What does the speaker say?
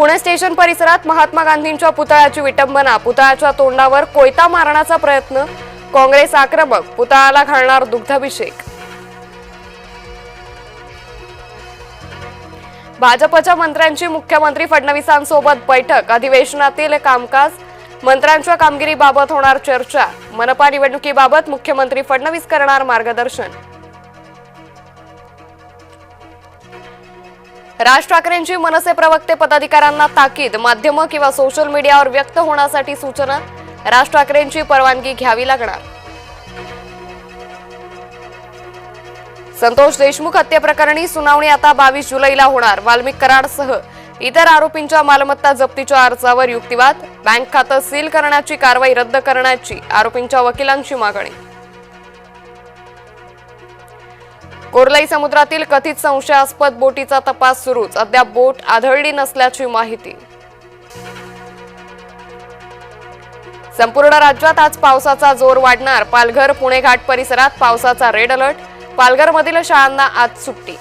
Pune station परिसरात महात्मा गांधींच्या पुतळ्याची विटंबना. पुतळ्याच्या तोंडावर कोयता मारण्याचा प्रयत्न. काँग्रेस आक्रमक. पुतळ्याला घालणार दुग्धाभिषेक. भाजपच्या मंत्र्यांची मुख्यमंत्री फडणवीसांसोबत बैठक. अधिवेशनातील कामकाज. मंत्र्यांच्या कामगिरीबाबत होणार चर्चा. मनपा निवडणुकीबाबत मुख्यमंत्री फडणवीस करणार मार्गदर्शन. राज ठाकरेंची मनसे प्रवक्ते पदाधिकाऱ्यांना ताकीद माध्यमं किंवा सोशल मीडियावर व्यक्त होण्यासाठी सूचना राज ठाकरेंची परवानगी घ्यावी लागणार. संतोष देशमुख हत्येप्रकरणी सुनावणी आता बावीस जुलैला होणार. वाल्मिक कराडसह इतर आरोपींच्या मालमत्ता जप्तीच्या अर्जावर युक्तिवाद बँक खातं सील करण्याची कारवाई रद्द करण्याची आरोपींच्या वकिलांची मागणी. कोरलाई समुद्रातील कथित संशयास्पद बोटीचा तपास सुरूच. अद्याप बोट आढळली नसल्याची माहिती. संपूर्ण राज्यात आज पावसाचा जोर वाढणार. पालघर पुणे घाट परिसरात पावसाचा रेड अलर्ट. पालघरमधील शाळांना आज सुट्टी.